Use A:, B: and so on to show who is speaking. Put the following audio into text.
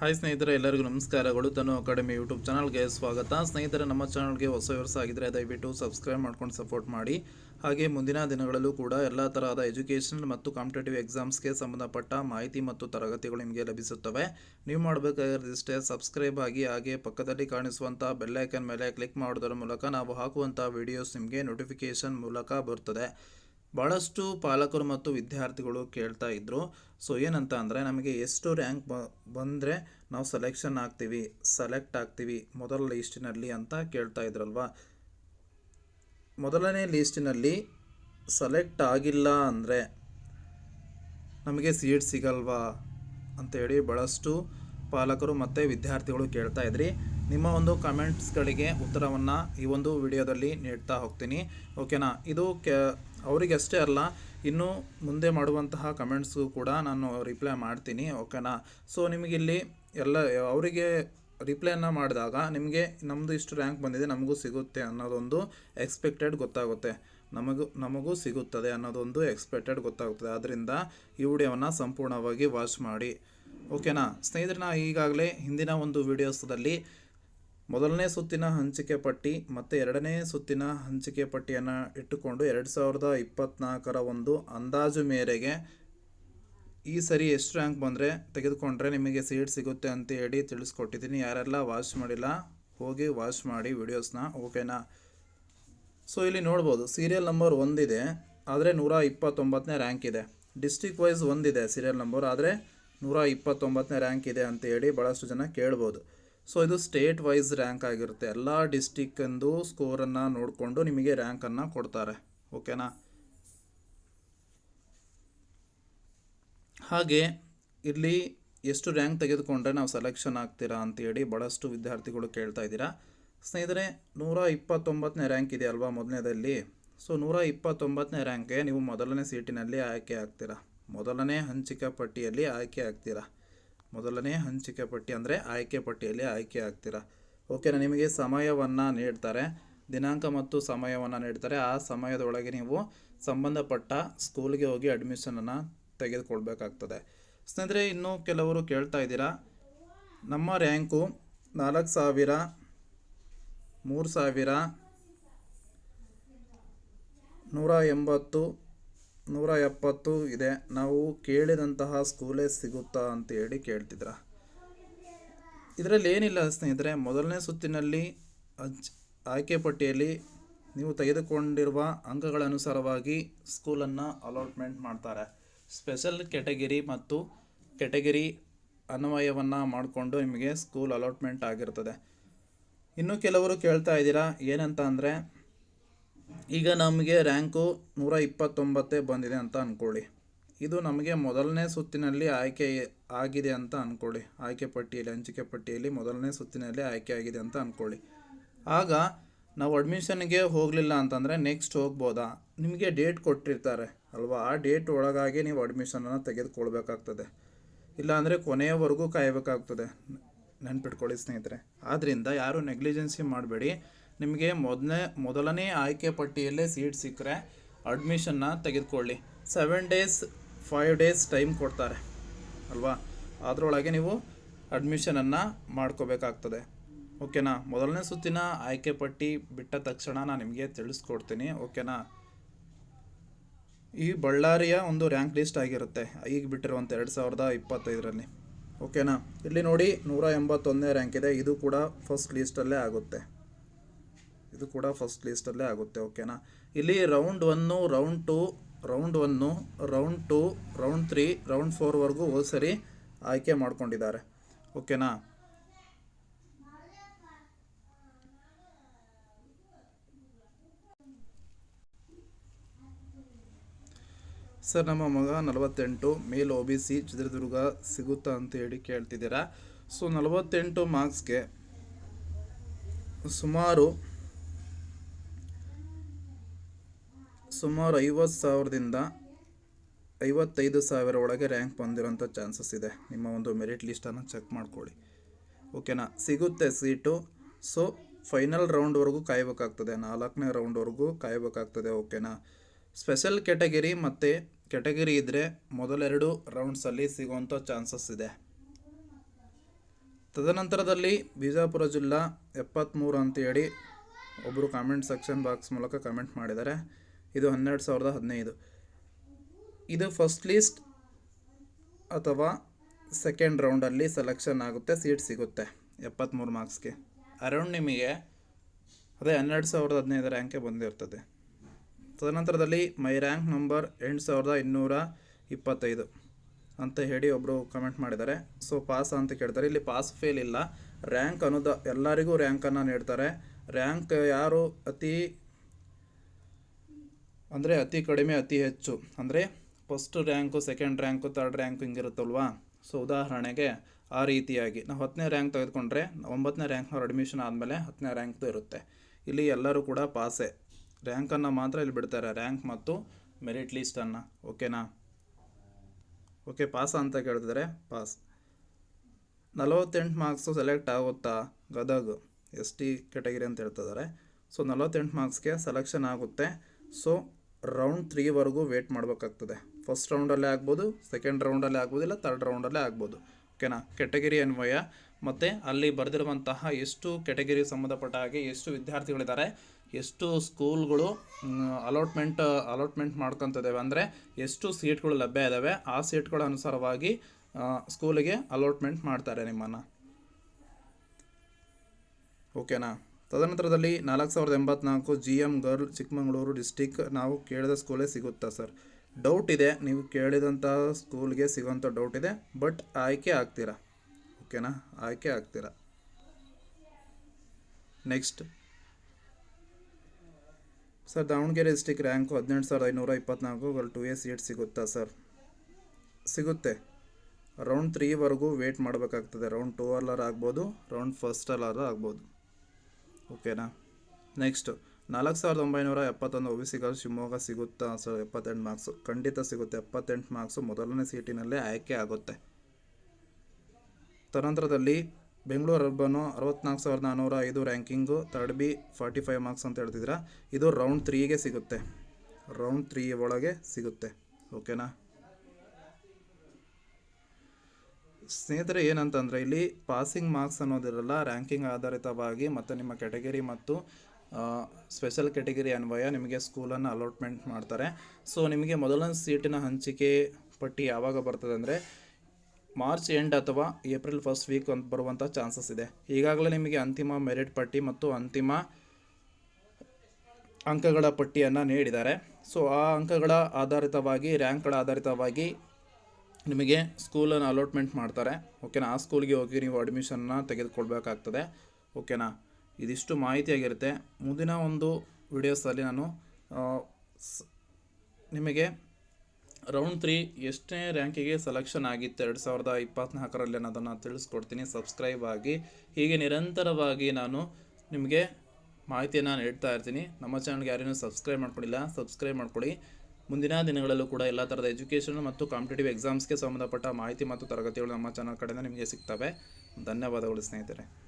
A: Hi ಸ್ನೇಹಿತರೆ, ಎಲ್ಲರಿಗೂ ನಮಸ್ಕಾರಗಳು ತನು ಅಕಾಡೆಮಿ ಯೂಟ್ಯೂಬ್ ಚಾನಲ್ಗೆ ಸ್ವಾಗತ. ಸ್ನೇಹಿತರೆ, ನಮ್ಮ ಚಾನಲ್ಗೆ ಹೊಸ ವರ್ಷ ಆಗಿದ್ರೆ ದಯವಿಟ್ಟು ಸಬ್ಸ್ಕ್ರೈಬ್ ಮಾಡ್ಕೊಂಡು ಸಪೋರ್ಟ್ ಮಾಡಿ. ಹಾಗೆ ಮುಂದಿನ ದಿನಗಳಲ್ಲೂ ಕೂಡ ಎಲ್ಲ ತರಹದ ಎಜುಕೇಷನ್ ಮತ್ತು ಕಾಂಪಿಟೇಟಿವ್ ಎಕ್ಸಾಮ್ಸ್ಗೆ ಸಂಬಂಧಪಟ್ಟ ಮಾಹಿತಿ ಮತ್ತು ತರಗತಿಗಳು ನಿಮಗೆ ಲಭಿಸುತ್ತವೆ. ನೀವು ಮಾಡಬೇಕಾಗಿರೋದಿಷ್ಟೇ ಸಬ್ಸ್ಕ್ರೈಬ್ ಆಗಿ ಹಾಗೆ ಪಕ್ಕದಲ್ಲಿ ಕಾಣಿಸುವಂಥ ಬೆಲ್ಲೈಕನ್ ಮೇಲೆ ಕ್ಲಿಕ್ ಮಾಡೋದರ ಮೂಲಕ ನಾವು ಹಾಕುವಂಥ ವಿಡಿಯೋಸ್ ನಿಮಗೆ ನೋಟಿಫಿಕೇಷನ್ ಮೂಲಕ ಬರ್ತದೆ. ಭಾಳಷ್ಟು ಪಾಲಕರು ಮತ್ತು ವಿದ್ಯಾರ್ಥಿಗಳು ಕೇಳ್ತಾ ಇದ್ದರು ಸೊ ಏನಂತ ಅಂದರೆ ನಮಗೆ ಎಷ್ಟು ರ್ಯಾಂಕ್ ಬ, ಬಂದರೆ ನಾವು ಸೆಲೆಕ್ಷನ್ ಆಗ್ತೀವಿ ಸೆಲೆಕ್ಟ್ ಆಗ್ತೀವಿ ಮೊದಲ ಲೀಸ್ಟಿನಲ್ಲಿ ಅಂತ ಕೇಳ್ತಾ ಇದ್ರಲ್ವಾ? ಮೊದಲನೇ ಲೀಸ್ಟಿನಲ್ಲಿ ಸೆಲೆಕ್ಟ್ ಆಗಿಲ್ಲ ಅಂದರೆ ನಮಗೆ ಸೀಟ್ ಸಿಗಲ್ವಾ ಅಂತೇಳಿ ಭಾಳಷ್ಟು ಪಾಲಕರು ಮತ್ತು ವಿದ್ಯಾರ್ಥಿಗಳು ಕೇಳ್ತಾ ಇದ್ರಿ. ನಿಮ್ಮ ಒಂದು ಕಮೆಂಟ್ಸ್ಗಳಿಗೆ ಉತ್ತರವನ್ನು ಈ ಒಂದು ವಿಡಿಯೋದಲ್ಲಿ ನೀಡ್ತಾ ಹೋಗ್ತೀನಿ. ಓಕೆನಾ ಇದು ಕೆ ಅವರಿಗಷ್ಟೇ ಅಲ್ಲ, ಇನ್ನೂ ಮುಂದೆ ಮಾಡುವಂತಹ ಕಮೆಂಟ್ಸ್ಗೂ ಕೂಡ ನಾನು ರಿಪ್ಲೈ ಮಾಡ್ತೀನಿ ಓಕೆನಾ ಸೊ ನಿಮಗಿಲ್ಲಿ ಎಲ್ಲ, ಅವರಿಗೆ ರಿಪ್ಲೈನ ಮಾಡಿದಾಗ ನಿಮಗೆ ನಮ್ಮದು ಇಷ್ಟು ರ್ಯಾಂಕ್ ಬಂದಿದೆ, ನಮಗೂ ಸಿಗುತ್ತೆ ಅನ್ನೋದೊಂದು ಎಕ್ಸ್ಪೆಕ್ಟೆಡ್ ಗೊತ್ತಾಗುತ್ತೆ. ನಮಗೂ ನಮಗೂ ಸಿಗುತ್ತದೆ ಅನ್ನೋದೊಂದು ಎಕ್ಸ್ಪೆಕ್ಟೆಡ್ ಗೊತ್ತಾಗುತ್ತದೆ ಆದ್ದರಿಂದ ಈ ವಿಡಿಯೋವನ್ನು ಸಂಪೂರ್ಣವಾಗಿ ವಾಚ್ ಮಾಡಿ. ಓಕೆನಾ ಸ್ನೇಹಿತರೆ, ನಾ ಈಗಾಗಲೇ ಹಿಂದಿನ ಒಂದು ವಿಡಿಯೋಸ್ದಲ್ಲಿ ಮೊದಲನೇ ಸುತ್ತಿನ ಹಂಚಿಕೆ ಪಟ್ಟಿ ಮತ್ತು ಎರಡನೇ ಸುತ್ತಿನ ಹಂಚಿಕೆ ಪಟ್ಟಿಯನ್ನು ಇಟ್ಟುಕೊಂಡು ಎರಡು ಸಾವಿರದ ಇಪ್ಪತ್ತ್ನಾಲ್ಕರ ಒಂದು ಅಂದಾಜು ಮೇರೆಗೆ ಈ ಸರಿ ಎಷ್ಟು ರ್ಯಾಂಕ್ ಬಂದರೆ ತೆಗೆದುಕೊಂಡ್ರೆ ನಿಮಗೆ ಸೀಟ್ ಸಿಗುತ್ತೆ ಅಂತ ಹೇಳಿ ತಿಳಿಸ್ಕೊಟ್ಟಿದ್ದೀನಿ. ಯಾರೆಲ್ಲ ವಾಚ್ ಮಾಡಿಲ್ಲ, ಹೋಗಿ ವಾಚ್ ಮಾಡಿ ವಿಡಿಯೋಸ್ನ ಓಕೆನಾ ಸೊ ಇಲ್ಲಿ ನೋಡ್ಬೋದು ಸೀರಿಯಲ್ ನಂಬರ್ ಒಂದಿದೆ ಆದರೆ ನೂರ ಇಪ್ಪತ್ತೊಂಬತ್ತನೇ ರ್ಯಾಂಕ್ ಇದೆ. ಡಿಸ್ಟಿಕ್ ವೈಸ್ ಒಂದಿದೆ ಸೀರಿಯಲ್ ನಂಬರ್ ಆದರೆ ನೂರ ಇಪ್ಪತ್ತೊಂಬತ್ತನೇ ರ್ಯಾಂಕ್ ಇದೆ ಅಂತ ಹೇಳಿ ಭಾಳಷ್ಟು ಜನ ಕೇಳ್ಬೋದು. ಸೊ ಇದು ಸ್ಟೇಟ್ ವೈಸ್ ರ್ಯಾಂಕ್ ಆಗಿರುತ್ತೆ. ಎಲ್ಲ ಡಿಸ್ಟಿಕ್ಕಿಂದು ಸ್ಕೋರನ್ನು ನೋಡಿಕೊಂಡು ನಿಮಗೆ ರ್ಯಾಂಕನ್ನು ಕೊಡ್ತಾರೆ. ಓಕೆನಾ ಹಾಗೆ ಇಲ್ಲಿ ಎಷ್ಟು ರ್ಯಾಂಕ್ ತೆಗೆದುಕೊಂಡ್ರೆ ನಾವು ಸೆಲೆಕ್ಷನ್ ಆಗ್ತೀರಾ ಅಂತೇಳಿ ಭಾಳಷ್ಟು ವಿದ್ಯಾರ್ಥಿಗಳು ಕೇಳ್ತಾ ಇದ್ದೀರಾ. ಸ್ನೇಹಿತರೆ, ನೂರ ಇಪ್ಪತ್ತೊಂಬತ್ತನೇ ರ್ಯಾಂಕ್ ಇದೆ ಅಲ್ವಾ ಮೊದಲನೇದಲ್ಲಿ? ಸೊ ನೂರ ಇಪ್ಪತ್ತೊಂಬತ್ತನೇ ರ್ಯಾಂಕ್ಗೆ ನೀವು ಮೊದಲನೇ ಸೀಟಿನಲ್ಲಿ ಆಯ್ಕೆ ಆಗ್ತೀರಾ? ಮೊದಲನೇ ಹಂಚಿಕೆ ಪಟ್ಟಿಯಲ್ಲಿ ಆಯ್ಕೆ ಆಗ್ತೀರಾ? ಮೊದಲನೇ ಹಂಚಿಕೆ ಪಟ್ಟಿ ಅಂದರೆ ಆಯ್ಕೆ ಪಟ್ಟಿಯಲ್ಲಿ ಆಯ್ಕೆ ಆಗ್ತೀರಾ? ಓಕೆನಾ ನಿಮಗೆ ಸಮಯವನ್ನು ನೀಡ್ತಾರೆ. ದಿನಾಂಕ ಮತ್ತು ಸಮಯವನ್ನು ನೀಡ್ತಾರೆ. ಆ ಸಮಯದೊಳಗೆ ನೀವು ಸಂಬಂಧಪಟ್ಟ ಸ್ಕೂಲ್ಗೆ ಹೋಗಿ ಅಡ್ಮಿಷನನ್ನು ತೆಗೆದುಕೊಳ್ಬೇಕಾಗ್ತದೆ. ಸ್ನೇಹಿತರೆ, ಇನ್ನೂ ಕೆಲವರು ಕೇಳ್ತಾ ಇದ್ದೀರಾ? ನಮ್ಮ ರ್ಯಾಂಕು ನಾಲ್ಕು ಸಾವಿರ, ಮೂರು ಸಾವಿರ, ನೂರ ಎಂಬತ್ತು ನೂರ ಎಪ್ಪತ್ತು ಇದೆ. ನಾವು ಕೇಳಿದಂತಹ ಸ್ಕೂಲೇ ಸಿಗುತ್ತಾ ಅಂತ ಹೇಳಿ ಕೇಳ್ತಿದ್ರ? ಇದರಲ್ಲಿ ಏನಿಲ್ಲ ಸ್ನೇಹಿತರೆ, ಮೊದಲನೇ ಸುತ್ತಿನಲ್ಲಿ ಅಜ್, ಆಯ್ಕೆ ಪಟ್ಟಿಯಲ್ಲಿ ನೀವು ತೆಗೆದುಕೊಂಡಿರುವ ಅಂಕಗಳ ಅನುಸಾರವಾಗಿ ಸ್ಕೂಲನ್ನು ಅಲಾಟ್ಮೆಂಟ್ ಮಾಡ್ತಾರೆ. ಸ್ಪೆಷಲ್ ಕೆಟಗಿರಿ ಮತ್ತು ಕೆಟಗಿರಿ ಅನ್ವಯವನ್ನು ಮಾಡಿಕೊಂಡು ನಿಮಗೆ ಸ್ಕೂಲ್ ಅಲಾಟ್ಮೆಂಟ್ ಆಗಿರ್ತದೆ. ಇನ್ನು ಕೆಲವರು ಕೇಳ್ತಾ ಇದ್ದೀರಾ, ಏನಂತ ಅಂದರೆ ಈಗ ನಮಗೆ ರ್ಯಾಂಕು ನೂರ ಇಪ್ಪತ್ತೊಂಬತ್ತೇ ಬಂದಿದೆ ಅಂತ ಅಂದ್ಕೊಳ್ಳಿ ಇದು ನಮಗೆ ಮೊದಲನೇ ಸುತ್ತಿನಲ್ಲಿ ಆಯ್ಕೆ ಆಗಿದೆ ಅಂತ ಅಂದ್ಕೊಳ್ಳಿ ಆಯ್ಕೆ ಪಟ್ಟಿಯಲ್ಲಿ, ಹಂಚಿಕೆ ಪಟ್ಟಿಯಲ್ಲಿ ಮೊದಲನೇ ಸುತ್ತಿನಲ್ಲಿ ಆಯ್ಕೆ ಆಗಿದೆ ಅಂತ ಅಂದ್ಕೊಳ್ಳಿ ಆಗ ನಾವು ಅಡ್ಮಿಷನ್ಗೆ ಹೋಗಲಿಲ್ಲ ಅಂತಂದರೆ ನೆಕ್ಸ್ಟ್ ಹೋಗ್ಬೋದಾ? ನಿಮಗೆ ಡೇಟ್ ಕೊಟ್ಟಿರ್ತಾರೆ, ಅಲ್ವಾ? ಆ ಡೇಟ್ ಒಳಗಾಗಿ ನೀವು ಅಡ್ಮಿಷನನ್ನು ತೆಗೆದುಕೊಳ್ಬೇಕಾಗ್ತದೆ. ಇಲ್ಲಾಂದರೆ ಕೊನೆಯವರೆಗೂ ಕಾಯಬೇಕಾಗ್ತದೆ. ನೆನ್ಪಿಟ್ಕೊಳ್ಳಿ ಸ್ನೇಹಿತರೆ. ಆದ್ದರಿಂದ ಯಾರೂ ನೆಗ್ಲಿಜೆನ್ಸಿ ಮಾಡಬೇಡಿ. ನಿಮಗೆ ಮೊದಲನೇ ಮೊದಲನೇ ಆಯ್ಕೆ ಪಟ್ಟಿಯಲ್ಲೇ ಸೀಟ್ ಸಿಕ್ಕರೆ ಅಡ್ಮಿಷನ್ನ ತೆಗೆದುಕೊಳ್ಳಿ. Seven days five days time ಕೊಡ್ತಾರೆ. ಅಲ್ವಾ? ಅದರೊಳಗೆ ನೀವು ಅಡ್ಮಿಷನನ್ನು ಮಾಡ್ಕೋಬೇಕಾಗ್ತದೆ. ಓಕೆನಾ ಮೊದಲನೇ ಸುತ್ತಿನ ಆಯ್ಕೆ ಪಟ್ಟಿ ಬಿಟ್ಟ ತಕ್ಷಣ ನಾನು ನಿಮಗೆ ತಿಳಿಸ್ಕೊಡ್ತೀನಿ. ಓಕೆನಾ ಈ ಬಳ್ಳಾರಿಯ ಒಂದು ರ್ಯಾಂಕ್ ಲಿಸ್ಟ್ ಆಗಿರುತ್ತೆ. ಈಗ ಬಿಟ್ಟಿರುವಂಥ ಎರಡು ಸಾವಿರದ ಇಪ್ಪತ್ತೈದರಲ್ಲಿ. ಓಕೆನಾ ಇಲ್ಲಿ ನೋಡಿ ನೂರ ಎಂಬತ್ತೊಂದನೇ ರ್ಯಾಂಕ್ ಇದೆ. ಇದು ಕೂಡ ಫಸ್ಟ್ ಲೀಸ್ಟಲ್ಲೇ ಆಗುತ್ತೆ. ಇದು ಕೂಡ ಫಸ್ಟ್ ಲೀಸ್ಟಲ್ಲೇ ಆಗುತ್ತೆ ಓಕೆನಾ ಇಲ್ಲಿ round one round two round one round two round three round ಫೋರ್ವರೆಗೂ ಹೋದ ಸರಿ ಆಯ್ಕೆ ಮಾಡ್ಕೊಂಡಿದ್ದಾರೆ ಓಕೆನಾ ಸರ್, ನಮ್ಮ ಮಗ ನಲವತ್ತೆಂಟು, ಮೇಲ್ ಒ ಬಿ ಸಿ, ಚಿತ್ರದುರ್ಗ ಸಿಗುತ್ತಾ ಅಂತ ಹೇಳಿ ಕೇಳ್ತಿದ್ದೀರಾ. ಸೊ ನಲವತ್ತೆಂಟು ಮಾರ್ಕ್ಸ್ಗೆ ಸುಮಾರು ಸುಮಾರು ಐವತ್ತು ಸಾವಿರದಿಂದ ಐವತ್ತೈದು ಸಾವಿರ ಒಳಗೆ ರ್ಯಾಂಕ್ ಬಂದಿರೋಂಥ ಚಾನ್ಸಸ್ ಇದೆ. ನಿಮ್ಮ ಒಂದು ಮೆರಿಟ್ ಲಿಸ್ಟನ್ನು ಚೆಕ್ ಮಾಡ್ಕೊಳ್ಳಿ. ಓಕೆನಾ ಸಿಗುತ್ತೆ ಸೀಟು ಸೊ ಫೈನಲ್ ರೌಂಡ್ವರೆಗೂ ಕಾಯಬೇಕಾಗ್ತದೆ. ನಾಲ್ಕನೇ ರೌಂಡ್ವರೆಗೂ ಕಾಯಬೇಕಾಗ್ತದೆ. ಓಕೆನಾ ಸ್ಪೆಷಲ್ ಕೆಟಗರಿ ಮತ್ತು ಕೆಟಗರಿ ಇದ್ದರೆ ಮೊದಲೆರಡು ರೌಂಡ್ಸಲ್ಲಿ ಸಿಗುವಂಥ ಚಾನ್ಸಸ್ ಇದೆ. ತದನಂತರದಲ್ಲಿ ಬಿಜಾಪುರ ಜಿಲ್ಲಾ ಎಪ್ಪತ್ತ್ಮೂರು ಅಂತೇಳಿ ಒಬ್ಬರು ಕಾಮೆಂಟ್ ಸೆಕ್ಷನ್ ಬಾಕ್ಸ್ ಮೂಲಕ ಕಮೆಂಟ್ ಮಾಡಿದ್ದಾರೆ. ಇದು ಹನ್ನೆರಡು ಸಾವಿರದ ಹದಿನೈದು. ಇದು ಫಸ್ಟ್ ಲಿಸ್ಟ್ ಅಥವಾ ಸೆಕೆಂಡ್ ರೌಂಡಲ್ಲಿ ಸೆಲೆಕ್ಷನ್ ಆಗುತ್ತೆ ಸೀಟ್ ಸಿಗುತ್ತೆ. ಎಪ್ಪತ್ತ್ಮೂರು ಮಾರ್ಕ್ಸ್ಗೆ. ಅರೌಂಡ್ ನಿಮಗೆ, ಅದೇ ಹನ್ನೆರಡು ಸಾವಿರದ ಹದಿನೈದು ರ್ಯಾಂಕೆ ಬಂದಿರ್ತದೆ. ತದನಂತರದಲ್ಲಿ ಮೈ ರ್ಯಾಂಕ್ ನಂಬರ್ ಎಂಟು ಸಾವಿರದ ಇನ್ನೂರ ಇಪ್ಪತ್ತೈದು ಅಂತ ಹೇಳಿ ಒಬ್ಬರು ಕಮೆಂಟ್ ಮಾಡಿದ್ದಾರೆ. ಸೊ ಪಾಸ್ ಅಂತ ಕೇಳ್ತಾರೆ. ಇಲ್ಲಿ ಪಾಸ್ ಫೇಲ್ ಇಲ್ಲ. ರ್ಯಾಂಕ್ ಅನ್ನೋದು ಎಲ್ಲರಿಗೂ ರ್ಯಾಂಕನ್ನು ನೀಡ್ತಾರೆ. ರ್ಯಾಂಕ್ ಯಾರು ಅತಿ ಅಂದರೆ ಅತಿ ಕಡಿಮೆ, ಅತಿ ಹೆಚ್ಚು. ಅಂದರೆ first rank second rank third rank ಹಿಂಗಿರುತ್ತಲ್ವಾ? So ಉದಾಹರಣೆಗೆ ಆ ರೀತಿಯಾಗಿ. ನಾವು ಹತ್ತನೇ ರ್ಯಾಂಕ್ ತೆಗೆದುಕೊಂಡ್ರೆ ಒಂಬತ್ತನೇ ರ್ಯಾಂಕ್ನವ್ರು ಅಡ್ಮಿಷನ್ ಆದಮೇಲೆ ಹತ್ತನೇ ರ್ಯಾಂಕ್ದು ಇರುತ್ತೆ. ಇಲ್ಲಿ ಎಲ್ಲರೂ ಕೂಡ ಪಾಸೆ ರ್ಯಾಂಕನ್ನು ಮಾತ್ರ ಇಲ್ಲಿ ಬಿಡ್ತಾರೆ. ರ್ಯಾಂಕ್ ಮತ್ತು ಮೆರಿಟ್ ಲೀಸ್ಟನ್ನು ಓಕೆನಾ ಓಕೆ ಪಾಸ್ ಅಂತ ಕೇಳಿದ್ರೆ ಪಾಸ್ ನಲವತ್ತೆಂಟು ಮಾರ್ಕ್ಸು ಸೆಲೆಕ್ಟ್ ಆಗುತ್ತಾ? ಗದಗ. ಎಸ್ ಟಿ ಕೆಟಗಿರಿ ಅಂತ ಹೇಳ್ತಿದ್ದಾರೆ ಸೊ ನಲವತ್ತೆಂಟು ಮಾರ್ಕ್ಸ್ಗೆ ಸೆಲೆಕ್ಷನ್ ಆಗುತ್ತೆ. ಸೊ ರೌಂಡ್ ತ್ರೀವರೆಗೂ ವೇಟ್ ಮಾಡಬೇಕಾಗ್ತದೆ. ಫಸ್ಟ್ ರೌಂಡಲ್ಲೇ ಆಗ್ಬೋದು ಸೆಕೆಂಡ್ ರೌಂಡಲ್ಲೇ ಆಗ್ಬೋದು, ಇಲ್ಲ ತರ್ಡ್ ರೌಂಡಲ್ಲೇ ಆಗ್ಬೋದು. ಓಕೆನಾ ಕೆಟಗರಿ ಅನ್ವಯ. ಮತ್ತು ಅಲ್ಲಿ ಬರೆದಿರುವಂತಹ ಎಷ್ಟು ಕೆಟಗಿರಿ ಸಂಬಂಧಪಟ್ಟ ಹಾಗೆ ಎಷ್ಟು ವಿದ್ಯಾರ್ಥಿಗಳಿದ್ದಾರೆ, ಎಷ್ಟು ಸ್ಕೂಲ್ಗಳು ಅಲಾಟ್ಮೆಂಟ್ ಅಲಾಟ್ಮೆಂಟ್ ಮಾಡ್ಕೊತಿದ್ದೇವೆ ಅಂದರೆ ಎಷ್ಟು ಸೀಟ್ಗಳು ಲಭ್ಯ ಇದ್ದಾವೆ ಆ ಸೀಟ್ಗಳ ಅನುಸಾರವಾಗಿ ಸ್ಕೂಲಿಗೆ ಅಲಾಟ್ಮೆಂಟ್ ಮಾಡ್ತಾರೆ ನಿಮ್ಮನ್ನು. ಓಕೆನಾ ತದನಂತರದಲ್ಲಿ ನಾಲ್ಕು ಸಾವಿರದ ಎಂಬತ್ನಾಲ್ಕು G M girl Chikkamagaluru district ನಾವು ಕೇಳಿದ ಸ್ಕೂಲೇ ಸಿಗುತ್ತಾ ಸರ್? ಡೌಟ್ ಇದೆ, ನೀವು ಕೇಳಿದಂಥ ಸ್ಕೂಲ್ಗೆ ಸಿಗೋಂಥ ಡೌಟ್ ಇದೆ, ಬಟ್ ಆಯ್ಕೆ ಆಗ್ತೀರಾ? ಓಕೆನಾ? ಆಯ್ಕೆ ಆಗ್ತೀರಾ? Next. Sir, Davanagere district rank ಹದಿನೆಂಟು ಸಾವಿರದ ಐನೂರ ಇಪ್ಪತ್ನಾಲ್ಕು ಗರ್ಲ್ ಟು ಎ ಸೀಟ್ ಸಿಗುತ್ತಾ ಸರ್? ಸಿಗುತ್ತೆ. ರೌಂಡ್ ತ್ರೀವರೆಗೂ ವೇಟ್ ಮಾಡಬೇಕಾಗ್ತದೆ. ರೌಂಡ್ ಟೂ ಅಲ್ಲಾರು ಆಗ್ಬೋದು, ರೌಂಡ್ ಫಸ್ಟ್ ಅಲ್ಲಾರು ಆಗ್ಬೋದು. ಓಕೆನಾ? ನೆಕ್ಸ್ಟ್, ನಾಲ್ಕು ಸಾವಿರದ ಒಂಬೈನೂರ ಎಪ್ಪತ್ತೊಂದು O B C girl Shivamogga ಸಿಗುತ್ತಾ? ಸರ್ ಎಪ್ಪತ್ತೆಂಟು ಮಾರ್ಕ್ಸು. ಖಂಡಿತ ಸಿಗುತ್ತೆ. ಎಪ್ಪತ್ತೆಂಟು ಮಾರ್ಕ್ಸು ಮೊದಲನೇ ಸೀಟಿನಲ್ಲೇ ಆಯ್ಕೆ ಆಗುತ್ತೆ. ತನಂತರದಲ್ಲಿ ಬೆಂಗಳೂರು ಅರ್ಬನು ಅರವತ್ನಾಲ್ಕು ಸಾವಿರದ ನಾನ್ನೂರ ಐದು ranking third B forty five marks ಅಂತ ಹೇಳ್ತಿದ್ದೀರಾ? ಇದು ರೌಂಡ್ ತ್ರೀಗೆ ಸಿಗುತ್ತೆ. ರೌಂಡ್ ತ್ರೀ ಒಳಗೆ ಸಿಗುತ್ತೆ. ಓಕೆನಾ? ಸ್ನೇಹಿತರೆ, ಏನಂತಂದರೆ ಇಲ್ಲಿ ಪಾಸಿಂಗ್ ಮಾರ್ಕ್ಸ್ ಅನ್ನೋದಿರಲ್ಲ ರ್ಯಾಂಕಿಂಗ್ ಆಧಾರಿತವಾಗಿ ಮತ್ತು ನಿಮ್ಮ ಕ್ಯಾಟಗರಿ ಮತ್ತು ಸ್ಪೆಷಲ್ ಕೆಟಗರಿ ಅನ್ವಯ ನಿಮಗೆ ಸ್ಕೂಲನ್ನು ಅಲಾಟ್ಮೆಂಟ್ ಮಾಡ್ತಾರೆ. ಸೊ ನಿಮಗೆ ಮೊದಲನೇ ಸೀಟಿನ ಹಂಚಿಕೆ ಪಟ್ಟಿ ಯಾವಾಗ ಬರ್ತದೆ ಅಂದರೆ ಮಾರ್ಚ್ ಎಂಡ್ ಅಥವಾ ಏಪ್ರಿಲ್ ಫಸ್ಟ್ ವೀಕ್ ಅಂತ ಬರುವಂಥ ಚಾನ್ಸಸ್ ಇದೆ. ಈಗಾಗಲೇ ನಿಮಗೆ ಅಂತಿಮ ಮೆರಿಟ್ ಪಟ್ಟಿ ಮತ್ತು ಅಂತಿಮ ಅಂಕಗಳ ಪಟ್ಟಿಯನ್ನು ನೀಡಿದ್ದಾರೆ. ಸೊ ಆ ಅಂಕಗಳ ಆಧಾರಿತವಾಗಿ ರ್ಯಾಂಕ್ಗಳ ಆಧಾರಿತವಾಗಿ ನಿಮಗೆ ಸ್ಕೂಲನ್ನು ಅಲಾಟ್ಮೆಂಟ್ ಮಾಡ್ತಾರೆ. ಓಕೆನಾ ಆ ಸ್ಕೂಲ್ಗೆ ಹೋಗಿ ನೀವು ಅಡ್ಮಿಷನ್ನ ತೆಗೆದುಕೊಳ್ಬೇಕಾಗ್ತದೆ. ಓಕೆನಾ ಇದಿಷ್ಟು ಮಾಹಿತಿಯಾಗಿರುತ್ತೆ ಮುಂದಿನ ಒಂದು ವಿಡಿಯೋಸಲ್ಲಿ ನಾನು ನಿಮಗೆ ರೌಂಡ್ ತ್ರೀ ಎಷ್ಟನೇ ರ್ಯಾಂಕಿಗೆ ಸೆಲೆಕ್ಷನ್ ಆಗಿತ್ತು? ಎರಡು ಸಾವಿರದ ಇಪ್ಪತ್ತ್ನಾಲ್ಕರಲ್ಲಿ ಅನ್ನೋದನ್ನು ತಿಳಿಸ್ಕೊಡ್ತೀನಿ. ಸಬ್ಸ್ಕ್ರೈಬ್ ಆಗಿ. ಹೀಗೆ ನಿರಂತರವಾಗಿ ನಾನು ನಿಮಗೆ ಮಾಹಿತಿಯನ್ನು ನೀಡ್ತಾ ಇರ್ತೀನಿ. ನಮ್ಮ ಚಾನಲ್ಗೆ ಯಾರೇನೂ ಸಬ್ಸ್ಕ್ರೈಬ್ ಮಾಡ್ಕೊಂಡಿಲ್ಲ. ಸಬ್ಸ್ಕ್ರೈಬ್ ಮಾಡ್ಕೊಳ್ಳಿ. ಮುಂದಿನ ದಿನಗಳಲ್ಲೂ ಕೂಡ ಎಲ್ಲ ಥರದ ಎಜುಕೇಷನ್ ಮತ್ತು ಕಾಂಪಿಟೇಟಿವ್ ಎಕ್ಸಾಮ್ಸ್ಗೆ ಸಂಬಂಧಪಟ್ಟ ಮಾಹಿತಿ ಮತ್ತು ತರಗತಿಗಳು ನಮ್ಮ ಚಾನಲ್ ಕಡೆಯಿಂದ ನಿಮಗೆ ಸಿಗ್ತವೆ. ಧನ್ಯವಾದಗಳು ಸ್ನೇಹಿತರೆ.